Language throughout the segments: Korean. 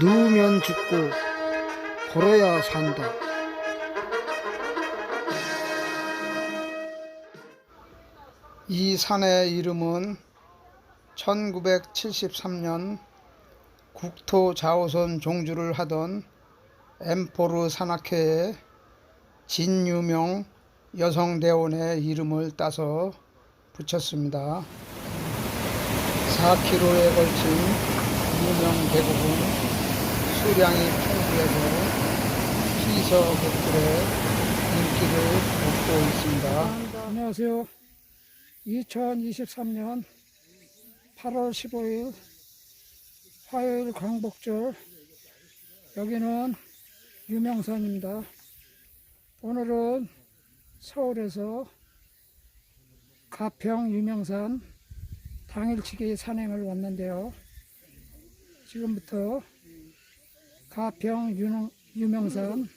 누우면 죽고 걸어야 산다. 이 산의 이름은 1973년 국토 자오선 종주를 하던 엠포르 산악회의 진유명 여성대원의 이름을 따서 붙였습니다. 4km에 걸친 유명 계곡은 수량이 풍부해서 피서객들의 인기를 얻고 있습니다. 안녕하세요. 2023년 8월 15일 화요일 광복절 여기는 유명산입니다. 오늘은 서울에서 가평 유명산 당일치기 산행을 왔는데요. 지금부터 가평 유명, 유명산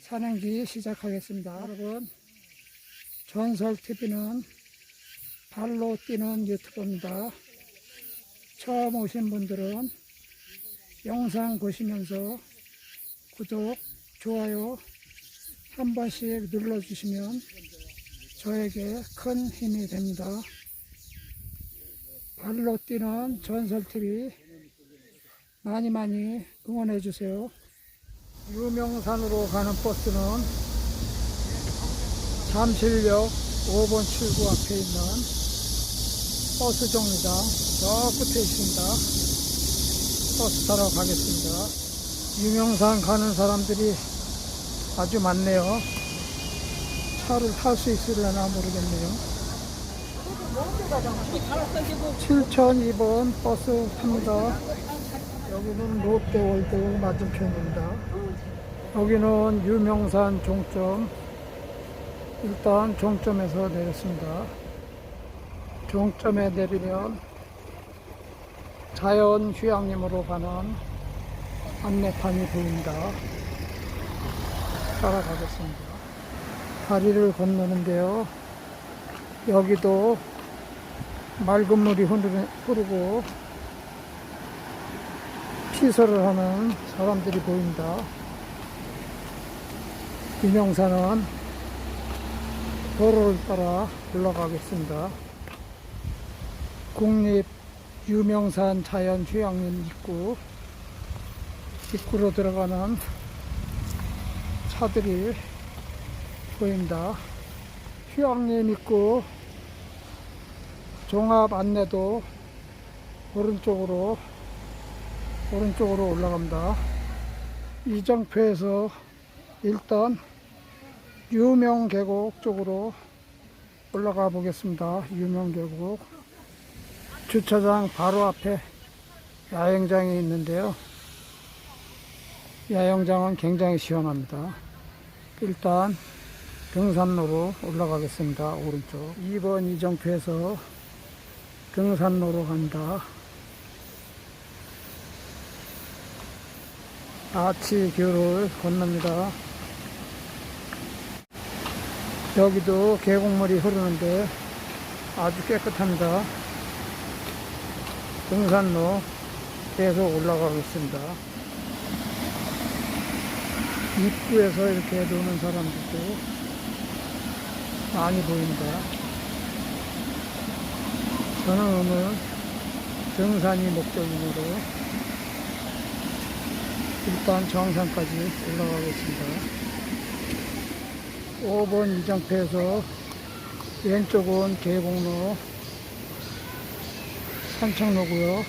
산행기 시작하겠습니다. 여러분, 전설TV는 발로 뛰는 유튜브입니다. 처음 오신 분들은 영상 보시면서 구독, 좋아요 한 번씩 눌러주시면 저에게 큰 힘이 됩니다. 발로 뛰는 전설TV 많이 많이 응원해 주세요. 유명산으로 가는 버스는 잠실역 5번 출구 앞에 있는 버스 정류장 저 끝에 있습니다. 버스 타러 가겠습니다. 유명산 가는 사람들이 아주 많네요. 차를 탈 수 있으려나 모르겠네요. 7002번 버스 탑니다. 여기는 롯데월드 맞은편입니다. 여기는 유명산 종점. 일단 종점에서 내렸습니다. 종점에 내리면 자연 휴양림으로 가는 안내판이 보입니다. 따라가겠습니다. 다리를 건너는데요. 여기도 맑은 물이 흐르- 흐르고 피서를 하는 사람들이 보입니다. 유명산은 도로를 따라 올라가겠습니다. 국립 유명산 자연휴양림 입구 입구로 들어가는 차들이 보입니다. 휴양림 입구 종합 안내도 오른쪽으로 오른쪽으로 올라갑니다. 이정표에서 일단 유명 계곡 쪽으로 올라가 보겠습니다. 유명 계곡 주차장 바로 앞에 야영장이 있는데요. 야영장은 굉장히 시원합니다. 일단 등산로로 올라가겠습니다. 오른쪽 2번 이정표에서 등산로로 간다. 아치교를 건넙니다. 여기도 계곡물이 흐르는데 아주 깨끗합니다. 등산로 계속 올라가겠습니다. 입구에서 이렇게 노는 사람들도 많이 보입니다. 저는 오늘 등산이 목적이므로 일단 정상까지 올라가겠습니다. 5번 이정표에서 왼쪽은 계곡로 산책로고요.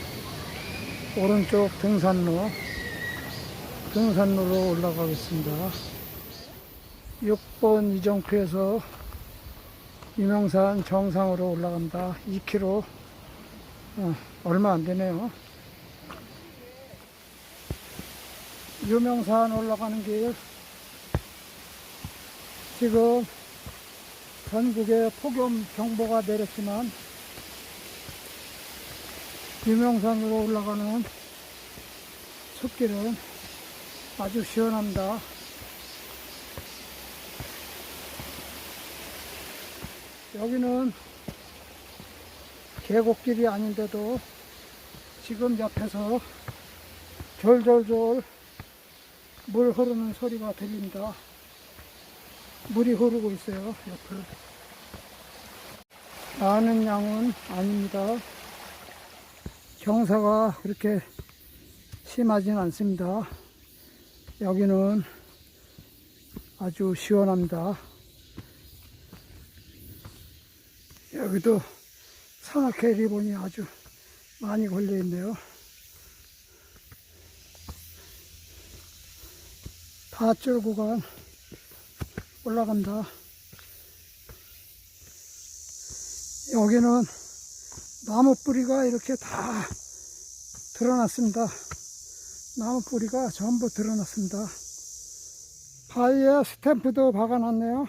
오른쪽 등산로 등산로로 올라가겠습니다. 6번 이정표에서 유명산 정상으로 올라간다. 2km 어, 얼마 안 되네요. 유명산 올라가는 길 지금 전국에 폭염 경보가 내렸지만 유명산으로 올라가는 숲길은 아주 시원합니다. 여기는 계곡길이 아닌데도 지금 옆에서 졸졸졸 물 흐르는 소리가 들립니다. 물이 흐르고 있어요, 옆을. 많은 양은 아닙니다. 경사가 그렇게 심하진 않습니다. 여기는 아주 시원합니다. 여기도 산악회 리본이 아주 많이 걸려 있네요. 밧줄 구간 올라간다. 여기는 나무 뿌리가 이렇게 다 드러났습니다. 나무 뿌리가 전부 드러났습니다. 바위에 스탬프도 박아놨네요.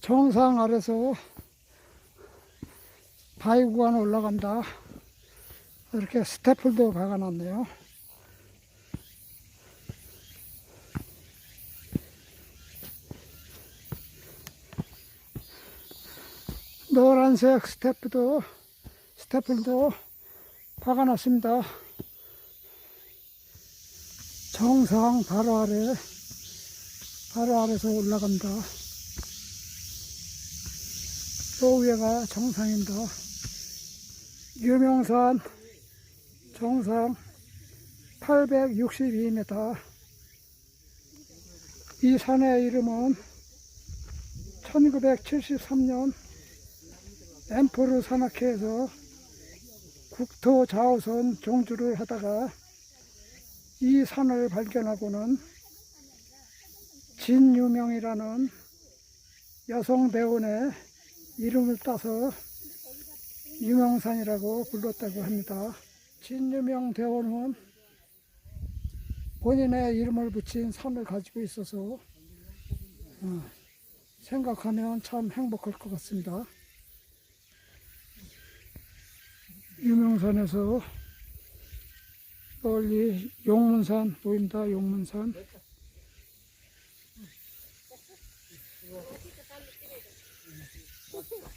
정상 아래서 바위 구간 올라간다. 이렇게 스태플도 박아놨네요. 노란색 스태프도 스태플도 박아놨습니다. 정상 바로 아래 바로 아래서 올라간다. 또 위에가 정상입니다. 유명산 정상 862m. 이 산의 이름은 1973년 엠포르 산악회에서 국토 좌우선 종주를 하다가 이 산을 발견하고는 진유명이라는 여성 대원의 이름을 따서 유명산이라고 불렀다고 합니다. 진유명 대원은 본인의 이름을 붙인 산을 가지고 있어서 어, 생각하면 참 행복할 것 같습니다. 유명산에서 멀리 용문산 보인다. 용문산.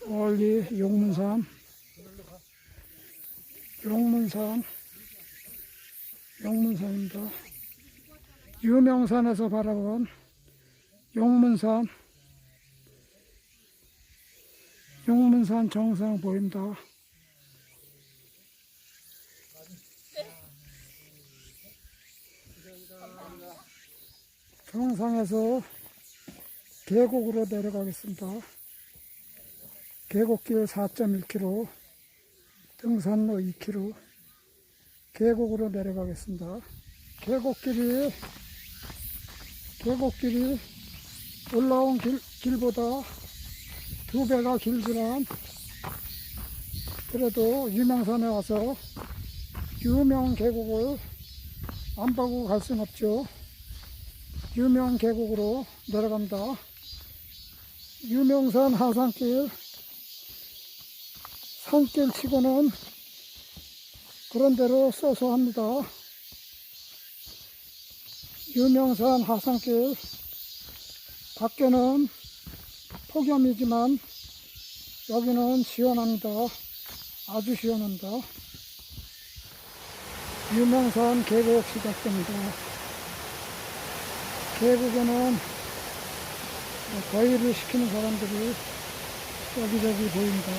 멀리 용문산. 용문산. 용문산입니다. 유명산에서 바라본 용문산. 용문산 정상 보인다. 정상에서 계곡으로 내려가겠습니다. 계곡길 4.1km, 등산로 2km, 계곡으로 내려가겠습니다. 계곡길이, 계곡길이 올라온 길, 길보다 두 배가 길지만, 그래도 유명산에 와서 유명 계곡을 안 보고 갈 순 없죠. 유명 계곡으로 내려갑니다. 유명산 하산길 산길 치고는 그런 대로 소소합니다. 유명산 하산길 밖에는 폭염이지만 여기는 시원합니다. 아주 시원합니다. 유명산 계곡 시작됩니다. 계곡에는 더위를 식히는 사람들이 여기저기 보입니다.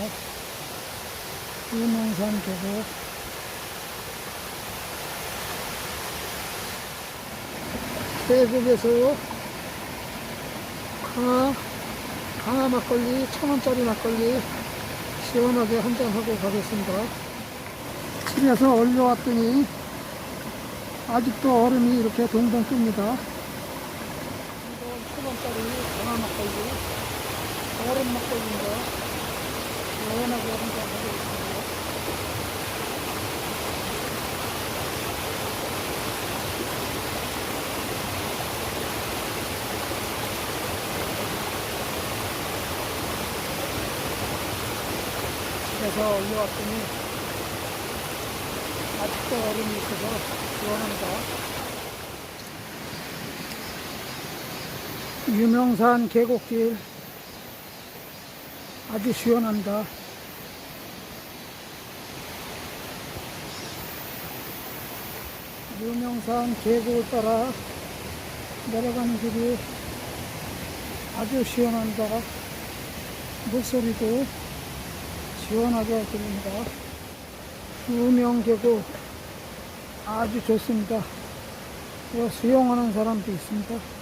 유명산 계곡. 계곡에서 강화, 강화 막걸리, 천 원짜리 막걸리 시원하게 한잔하고 가겠습니다. 집에서 올려왔더니 아직도 얼음이 이렇게 동동 뜹니다. 이건 천 원짜리 강화 막걸리, 얼음 막걸리입니다. 시원하게 한잔하고 있습니다. 집에서 올려왔더니 아직도 얼음이 있어서 시원합니다. 유명산 계곡길 아주 시원합니다. 유명산 계곡을 따라 내려가는 길이 아주 시원합니다. 물소리도 시원하게 들립니다. 유명 계곡 아주 좋습니다. 여 수영하는 사람도 있습니다.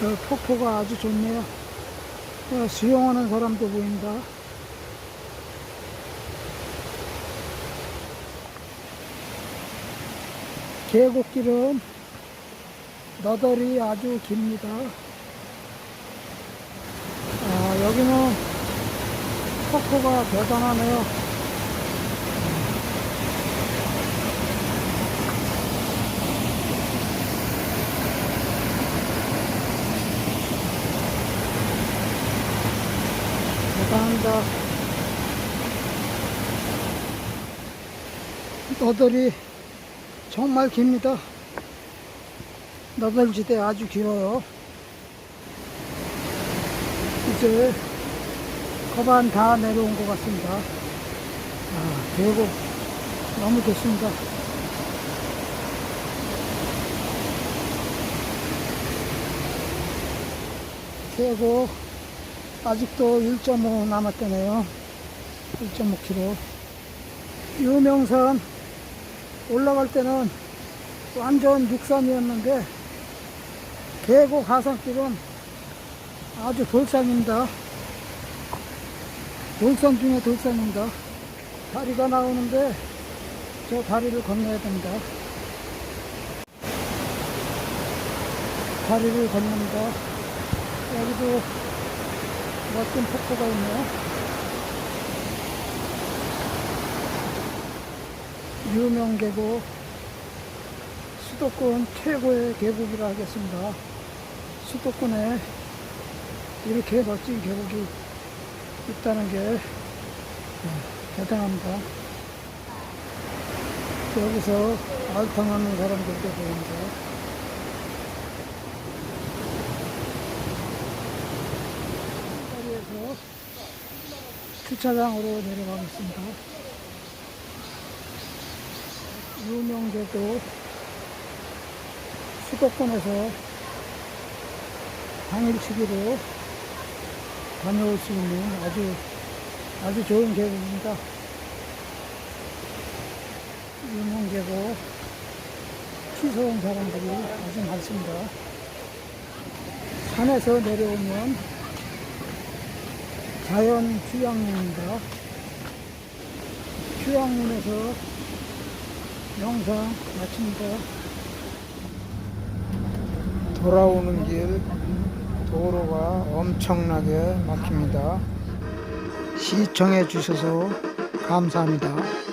저 폭포가 아주 좋네요. 여 수영하는 사람도 보인다. 계곡길은 너덜이 아주 깁니다. 아, 여기는 폭포가 대단하네요. 대단합니다. 너덜이 정말 깁니다. 너덜지대 아주 길어요. 이제 거반 다 내려온 것 같습니다. 아, 계곡 너무 좋습니다. 계곡 아직도 1.5 남았다네요. 1.5km. 유명산 올라갈 때는 완전 육산이었는데 계곡 하산길은 아주 돌산입니다. 돌산 중에 돌산입니다. 다리가 나오는데 저 다리를 건너야 됩니다. 다리를 건넙니다. 여기도 멋진 폭포가 있네요. 유명 계곡, 수도권 최고의 계곡이라 하겠습니다. 수도권에 이렇게 멋진 계곡이 있다는 게 네, 대단합니다. 여기서 알탕하는 사람들도 보입니다. 자리에서 주차장으로 내려가겠습니다. 유명계도 수도권에서 당일치기로 다녀올 수 있는 아주 아주 좋은 계곡입니다. 유명 계곡 취소온 사람들이 아주 많습니다. 산에서 내려오면 자연 휴양림입니다. 휴양림에서 영상 마칩니다. 돌아오는 길 도로가 엄청나게 막힙니다. 시청해 주셔서 감사합니다.